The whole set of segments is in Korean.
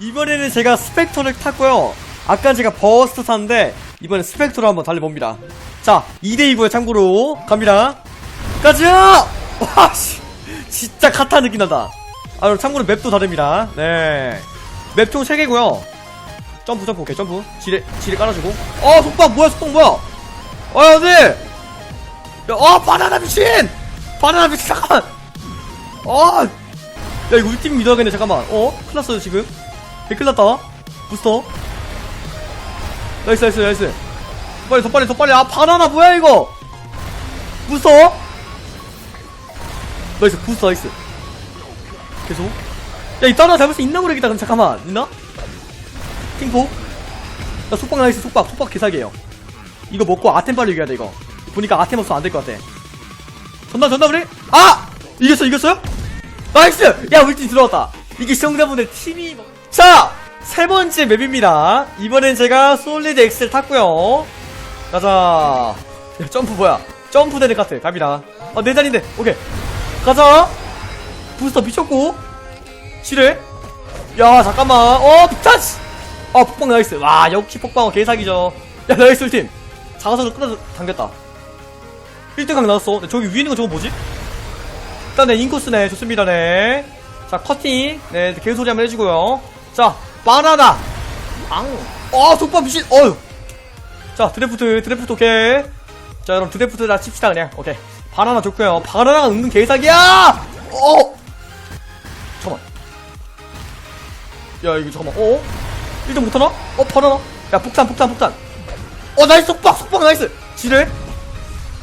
이번에는 제가 스펙터를 탔고요. 아까 제가 버스트 탔는데 이번엔 스펙터로 한번 달려봅니다. 자, 2대2고요 참고로 갑니다. 가자! 와, 씨. 진짜 카타 느낌 나다. 아, 참고로 맵도 다릅니다. 네. 맵 총 3개고요. 점프, 점프, 오케이, 점프. 지뢰, 지뢰 깔아주고. 어, 속박, 뭐야, 속박, 뭐야? 어? 야, 어, 바나나 미친! 바나나 미친, 잠깐만! 어! 야, 이거 우리 팀 믿어야겠네, 잠깐만. 어? 큰일 났어요, 지금. 개 큰일 났다. 부스터. 나이스, 나이스, 나이스. 빨리, 더 빨리, 더 빨리. 아, 바나나 뭐야, 이거? 부스터? 나이스, 부스터, 나이스. 계속. 야, 이 따라 잡을 수 있나 모르겠다. 그럼 잠깐만. 있나? 팅포? 야, 속박 나이스, 속박. 속박 개사기에요. 이거 먹고 아템 빨리 이겨야 돼, 이거. 보니까 아템 없으면 안될 것 같아. 전나, 전나, 우리? 아! 이겼어, 이겼어요? 나이스! 야, 우리 팀 들어왔다. 이게 시청자분들 팀이. 뭐- 자! 세 번째 맵입니다. 이번엔 제가 솔리드 X를 탔고요 가자. 야, 점프 뭐야? 점프 되는 카트. 갑니다. 아, 내 자리인데. 오케이. 가자. 부스터 미쳤고. 지뢰. 야, 잠깐만. 어, 비타치! 아, 폭방 나이스. 와, 역시 폭방어 개사기죠. 야, 나이스 팀. 자가서로 끌어 당겼다. 1등각 나왔어. 저기 위에 있는 거 저거 뭐지? 일단 네 인코스네 좋습니다 네자 커팅 네 개소리 한번 해주고요. 자 바나나. 앙어 속박 미친 어휴. 자 드래프트 드래프트 오케이. 자 여러분 드래프트 다 칩시다 그냥. 오케이. 바나나 좋고요. 바나나가 은근 개사기야! 어! 잠깐만. 야 이거 잠깐만. 어? 1등 못하나? 어 바나나? 야 폭탄 폭탄 폭탄. 어 나이스 속박 속박 나이스. 지뢰?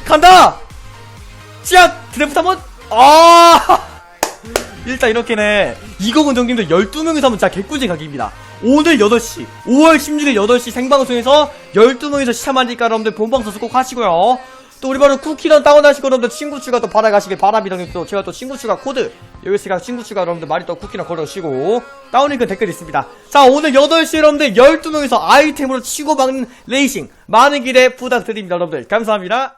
간다! 씨앗! 드래프트 한번 아! 일단 이렇게네. 이거군 정님들 12명이서 하면 진짜 개꿀잼 각입니다. 오늘 8시 5월 16일 8시 생방송에서 12명이서 시참하니까 여러분들 본방 소수 꼭 하시고요. 또 우리 바로 쿠키런 다운하시고 여러분들 친구 추가 또 받아가시길 바랍니다. 또 제가 또 친구 추가 코드 여기 제가 친구 추가 여러분들 많이 또 쿠키런 걸어주시고 다운링크 댓글 있습니다. 자 오늘 8시 여러분들 12명이서 아이템으로 치고 박는 레이싱 많은 기대 부탁드립니다 여러분들. 감사합니다